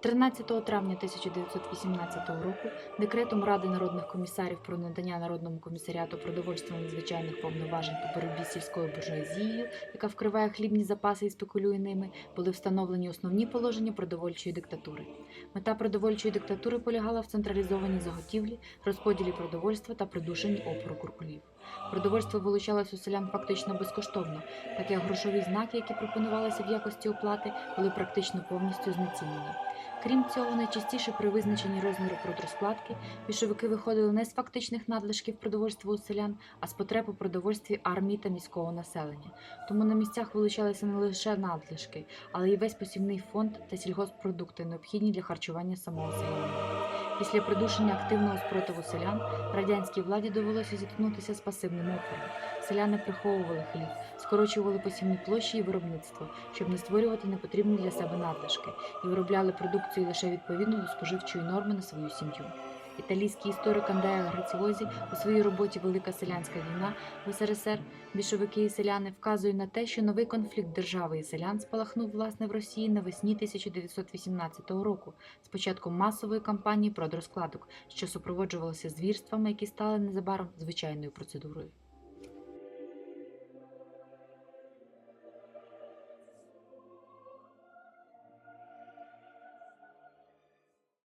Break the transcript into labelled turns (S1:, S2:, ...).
S1: 13 травня 1918 року декретом Ради народних комісарів про надання Народному комісаріату продовольства надзвичайних повноважень по боротьбі з сільською буржуазією, яка вкриває хлібні запаси і спекулює ними, були встановлені основні положення продовольчої диктатури. Мета продовольчої диктатури полягала в централізованій заготівлі, розподілі продовольства та придушенні опору куркулів. Продовольство вилучалось у селян фактично безкоштовно, так як грошові знаки, які пропонувалися в якості оплати, були практично повністю знецінені. Крім цього, найчастіше при визначенні розміру продрозкладки більшовики виходили не з фактичних надлишків продовольства у селян, а з потреб у продовольстві армії та міського населення. Тому на місцях вилучалися не лише надлишки, але й весь посівний фонд та сільгоспродукти, необхідні для харчування самого селянина. Після придушення активного спротиву селян радянській владі довелося зіткнутися з пасивним опором. Селяни приховували хліб, скорочували посівні площі і виробництво, щоб не створювати непотрібні для себе надлишки, і виробляли продукцію лише відповідно до споживчої норми на свою сім'ю. Італійський історик Андреа Граціозі у своїй роботі Велика селянська війна в СРСР більшовики і селяни вказує на те, що новий конфлікт держави і селян спалахнув власне в Росії навесні 1918 року з початком масової кампанії продрозкладок, що супроводжувалося звірствами, які стали незабаром звичайною процедурою.